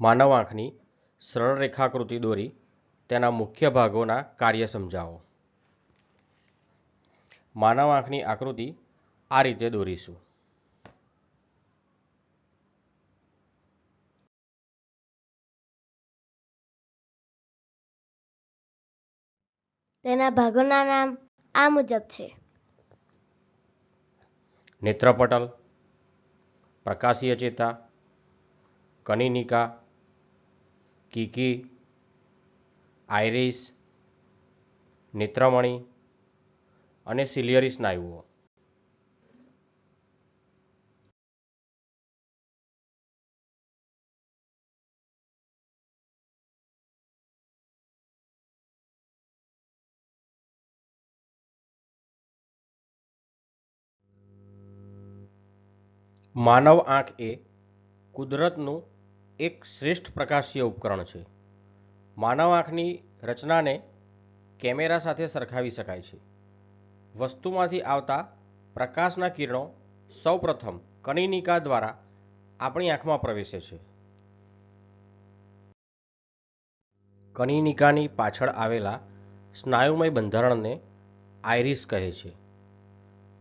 માનવ આંખની સરળ રેખાકૃતિ દોરી તેના મુખ્ય ભાગોના કાર્ય સમજાવો. માનવ આંખની આકૃતિ આ રીતે દોરીશું. તેના ભાગોના નામ આ મુજબ છે. નેત્રપટલ પ્રકાશીય ચેતા કનિનિકા કીકી આઇરિસ નેત્રમણી અને સિલિયરી સ્નાયુઓ માનવ આંખ એ કુદરતનું એક શ્રેષ્ઠ પ્રકાશીય ઉપકરણ છે. માનવ આંખની રચનાને કેમેરા સાથે સરખાવી શકાય છે. વસ્તુમાંથી આવતા પ્રકાશના કિરણો સૌપ્રથમ કનિનિકા દ્વારા આપણી આંખમાં પ્રવેશે છે. કનિનિકાની પાછળ આવેલા સ્નાયુમય બંધારણને આઇરિસ કહે છે,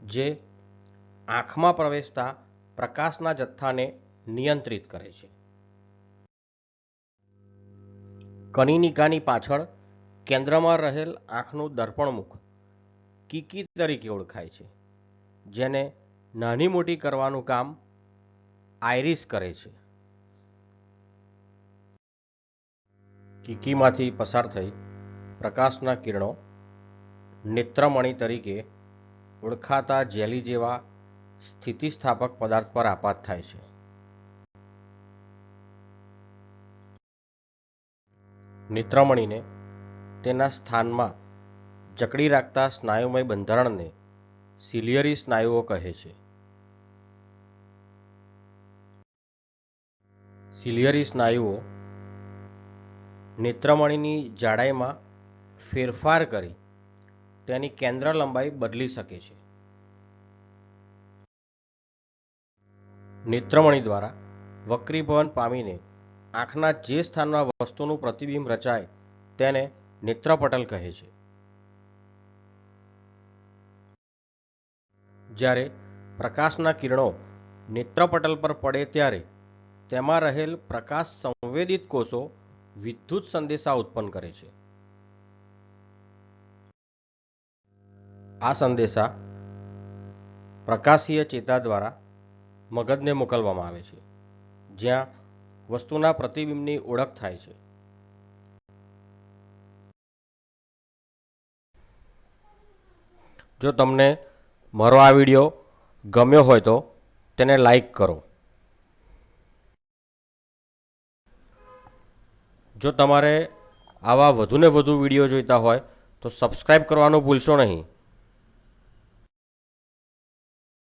જે આંખમાં પ્રવેશતા પ્રકાશના જથ્થાને નિયંત્રિત કરે છે. કનિનિકાની પાછળ કેન્દ્રમાં રહેલ આંખનું દર્પણમુખ કીકી તરીકે ઓળખાય છે, જેને નાની મોટી કરવાનું કામ આયરિસ કરે છે. કીકીમાંથી પસાર થઈ પ્રકાશના કિરણો નેત્રમણી તરીકે ઓળખાતા જેલી જેવા સ્થિતિસ્થાપક પદાર્થ પર આપાત થાય છે. નેત્રમણીને તેના સ્થાનમાં જકડી રાખતા સ્નાયુમય બંધારણને સિલિયરી સ્નાયુઓ કહે છે. સિલિયરી સ્નાયુઓ નેત્રમણીની જાડાઈમાં ફેરફાર કરી તેની કેન્દ્ર લંબાઈ બદલી શકે છે. નેત્રમણી દ્વારા વક્રીભવન પામીને આંખના જે સ્થાનમાં વસ્તુનું પ્રતિબિંબ રચાય તેને નેત્રપટલ કહે છે. જ્યારે પ્રકાશના કિરણો નેત્રપટલ પર પડે ત્યારે તેમાં રહેલ પ્રકાશ સંવેદિત કોષો વિદ્યુત સંદેશા ઉત્પન્ન કરે છે. આ સંદેશા પ્રકાશીય ચેતા દ્વારા મગજને મોકલવામાં આવે છે. જ્યાં વસ્તુના પ્રતિબિંબની ઓળખ થાય છે. જો તમને મારો આ વીડિયો ગમ્યો હોય તો તેને લાઈક કરો. જો તમારે આવા વધુને વધુ વીડિયો જોઈતા હોય તો સબસ્ક્રાઈબ કરવાનું ભૂલશો નહીં.